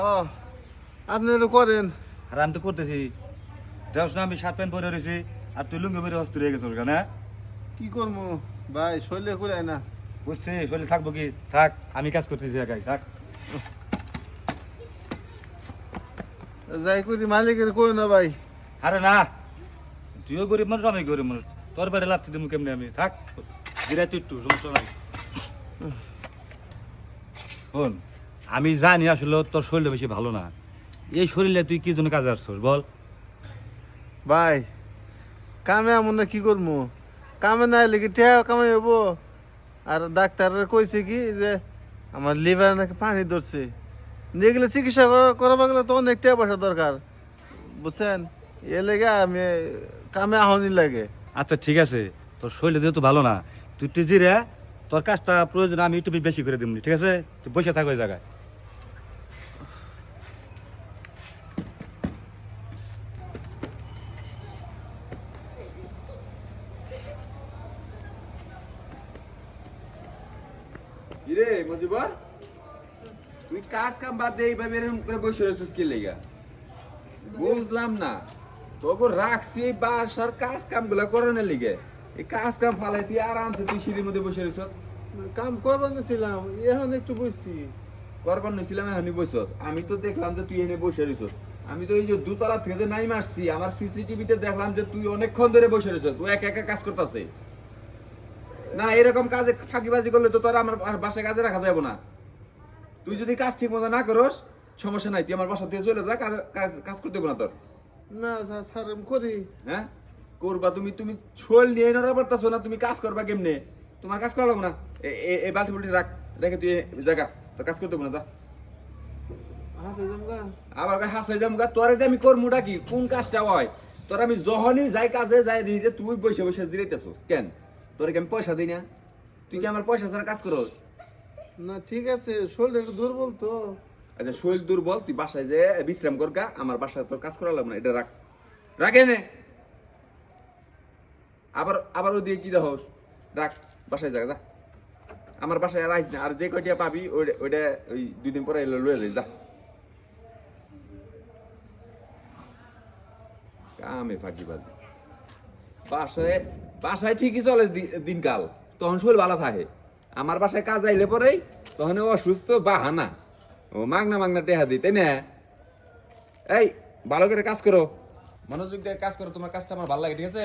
আরে আপনি এটা করেন। আর আমি তো করতেছি। দেখছ না আমি শার্ট প্যান্ট পরে রয়েছি আর তুই লুঙ্গি পরে হস্ত রয়ে গেছিস কেন কি করব? ভাই শৈলে কুলায় না। বুঝছি শরীর থাকব কি? থাক আমি কাজ করতেছি একাই থাক। যাই করি মালিকের কই না ভাই? আরে না তুইও গরিব মানুষ আমি গরিব মানুষ। তোর বাড়ি লাগতে দিব কেমনি আমি? থাক জিরাই তুই একটু সমস্যা নাই। শোন আমি জানি আসলে তোর শরীরটা বেশি ভালো না। এই শরীরে তুই কি জন্য কাজে আসছিস বল? ভাই কামে এমন না কি করব কামে না এলে কি টেয়া কামে হব আর ডাক্তারের কইছে কি যে আমার লিভার নাকি পানি ধরছে। যেগুলো চিকিৎসা করা- করাবার গেলে তো অনেক টাকা পয়সা দরকার। বুঝছেন? এ লেগে আমি কামে আহনি লাগে। আচ্ছা ঠিক আছে। তোর শরীরে যেহেতু ভালো না তুই তুই জিরে তোর কাজটা প্রয়োজন আমি একটু বেশি করে দিবনি ঠিক আছে? তুই বসে থাকো ওই জায়গায়। কিরে মজিবর? তুই কাজ কাম বাদ দিয়ে এইভাবে এরকম করে বসে রয়েছিস কি লেগা? বুঝলাম না। তোকে রাখছি বাসার কাজ কামগুলা করানোর লিগে। এই কাজ কাম ফালাই তুই আরামসে তুই সিঁড়ির মধ্যে বসে রয়েছ। কাম করবার ছিলাম এখন একটু বসছি। করবার নিছিলাম এখনই বসছ। আমি তো দেখলাম যে তুই এনে বসে রয়েছ। আমি তো এই যে দুতলা থেকে নাই মারছি আমার সিসিটিভিতে দেখলাম যে তুই অনেকক্ষণ ধরে বসে রয়েছ। তুই একা একা কাজ করতেছে। না এরকম কাজে ফাঁকিবাজি করলে তো তোর আমার বাসায় কাজে রাখা যাবে না। তুই যদি কাজ ঠিক মতো না করস সমস্যা নাই তুই আমার বাসা দিয়ে চলে যা কাজ কাজ করতে না তোর। না স্যার আমি করি। হ্যাঁ? করবা তুমি তুমি ছোল নিয়ে পারতাছো না তুমি কাজ করবা কেমনে? তোমার কাজ করা লাগবে না। এ- বালতি বুলটি রাখ রেখে তুই জায়গা তোর কাজ করতে না যা। জমগা আবার কয় হাসে যাম গা তোরে যে আমি করমুটা কি কোন কাজটা হয়? তোর আমি যখনই যাই কাজে যাই দিই যে তুই বসে বসে জিরাইতেছো কেন? তোরে কি আমি পয়সা দিই না? তুই কি আমার পয়সা ছাড়া কাজ করস? না ঠিক আছে শরীর একটু দুর্বল তো। আচ্ছা শরীর দুর্বল তুই বাসায় যে বিশ্রাম কর গা আমার বাসায় তোর কাজ করা লাগবে না এটা রাখ। রাখে নে আবার আবার ওদিকে কি দেহস রাখ বাসায় যা যা। আমার বাসায় আর আইস না আর যে কয়টা পাবি ওইটা ওইটা ওই দুই দিন পরে এলো লয়ে যাই যা। কামে ফাঁকি বাজি। বাসায় বাসায় ঠিকই চলে দিনকাল তখন শরীর ভালো থাকে। আমার বাসায় কাজ আইলে পরেই তখন ও অসুস্থ বাহানা। ও মাগনা মাগনা টেহা দিই তাই না? এই ভালো করে কাজ করো। মনোযোগ দিয়ে কাজ করো তোমার কাজটা আমার ভালো লাগে ঠিক আছে?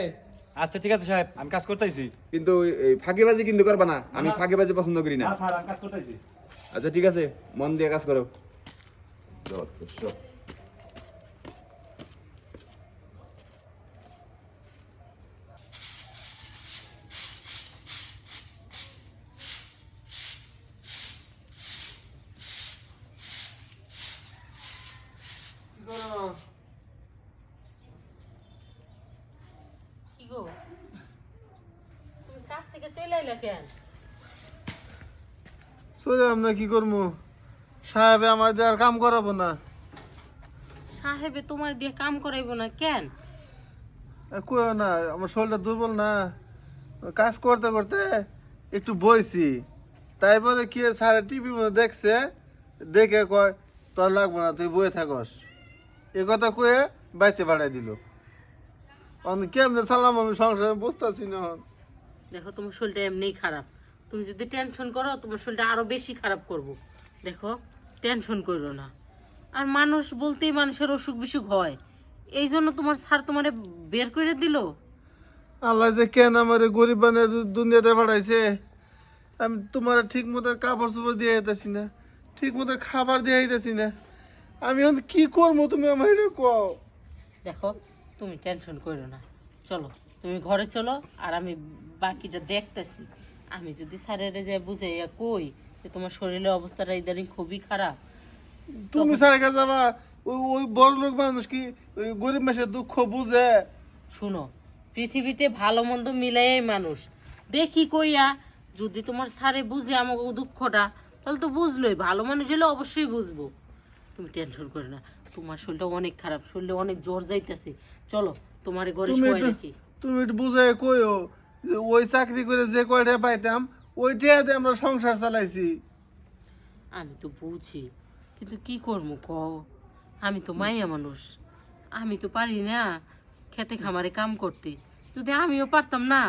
আচ্ছা ঠিক আছে সাহেব আমি কাজ করতেছি। কিন্তু ফাঁকিবাজি কিন্তু করবা না আমি। ফাঁকিবাজি পছন্দ করি না। কাজ করতেছি। আচ্ছা ঠিক আছে মন দিয়ে কাজ করো যত সব। কি করো কি গো তুমি কাজ কেন? চলে আমরা কি করব? সাহেবে আমার দিয়ে আর কাম করাবো না। সাহেবে তোমার দিয়ে কাম করাইবো না কেন? কইও না আমার শরীরটা দুর্বল না। কাজ করতে করতে একটু বইছি। তাই বলে কি স্যার টিভি দেখছে দেখে কয় তোর লাগবো না তুই বয়ে থাকস। এ কথা কয়ে বাইতে পাঠাই দিল। কেমনে সালাম আমি সংসারে বুঝতেছি না। দেখো তোমার শরীরটা এমনিই খারাপ। তুমি যদি টেনশন করো তোমার শরীরটা আরও বেশি খারাপ করব। দেখো টেনশন করো না। আর মানুষ বলতেই মানুষের অসুখ বিসুখ হয়। এই জন্য তোমার স্যার তোমারে বের করে দিল। আল্লাহ যে কেন আমার গরিব বানিয়ে দু- দুনিয়াতে পাঠাইছে? আমি তোমার ঠিক মতো কাপড় চোপড় দিয়ে যেতেছি না। ঠিক মতো খাবার দিয়ে যেতেছি না। আমি এখন কি করব তুমি আমার এটা কও? দেখো তুমি টেনশন করো না। চলো। তুমি ঘরে চলো আর আমি বাকিটা দেখতেছি। আমি যদি স্যারের যে বুঝাইয়া কই যে তোমার শরীরের অবস্থাটা ইদানিং খুবই খারাপ। তুমি সারা কাছে যাবা ওই ওই বড় লোক মানুষ কি ওই গরিব মাসের দুঃখ বুঝে? শুনো পৃথিবীতে ভালো মন্দ মিলাই মানুষ। দেখি কইয়া যদি তোমার স্যারে বুঝে আমাকে দুঃখটা তাহলে তো বুঝলোই ভালো মানুষ হলে অবশ্যই বুঝব। তুমি টেনশন করো না তোমার শরীরটা অনেক খারাপ শরীরে অনেক জ্বর যাইতেছে। চলো তোমার ঘরে একটু রাখি। তুমি একটু বুঝে কইও যে ওই চাকরি করে যে কয়টা পাইতাম ওই টিয়াতে আমরা সংসার চালাইছি। আমি তো বুঝি কিন্তু কি করব ক আমি তো মাইয়া মানুষ আমি তো পারি না খেতে খামারে কাম করতে। যদি আমিও পারতাম না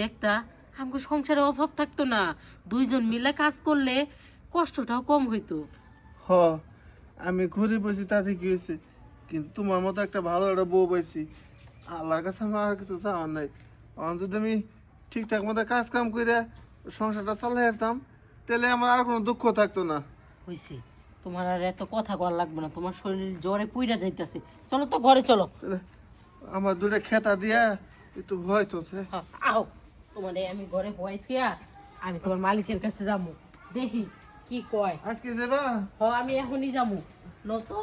দেখতা আমাকে সংসারে অভাব থাকতো না দুইজন মিলে কাজ করলে কষ্টটাও কম হইতো। হ আমি ঘুরে বসি তাতে কি হয়েছে? কিন্তু তোমার মতো একটা ভালো একটা বউ পাইছি আল্লাহর কাছে আমার আর কিছু চাওয়ার নাই। আমার যদি আমি ঠিকঠাক মতো কাজ কাম করে সংসারটা চালাই যেতাম তাহলে আমার আর কোনো দুঃখ থাকতো না। হইছে। তোমার আর এত কথা কর লাগবে না। তোমার শরীর জ্বরে পুইরা যাইতেছে। চলো তো ঘরে চলো। আমার দুটো খেতা দিয়া একটু ভয় তো সে আও তোমার এই আমি ঘরে ভয় থিয়া আমি তোমার মালিকের কাছে যাব দেখি কি কয়। আজকে যাবা? হ আমি এখনই যাব নতো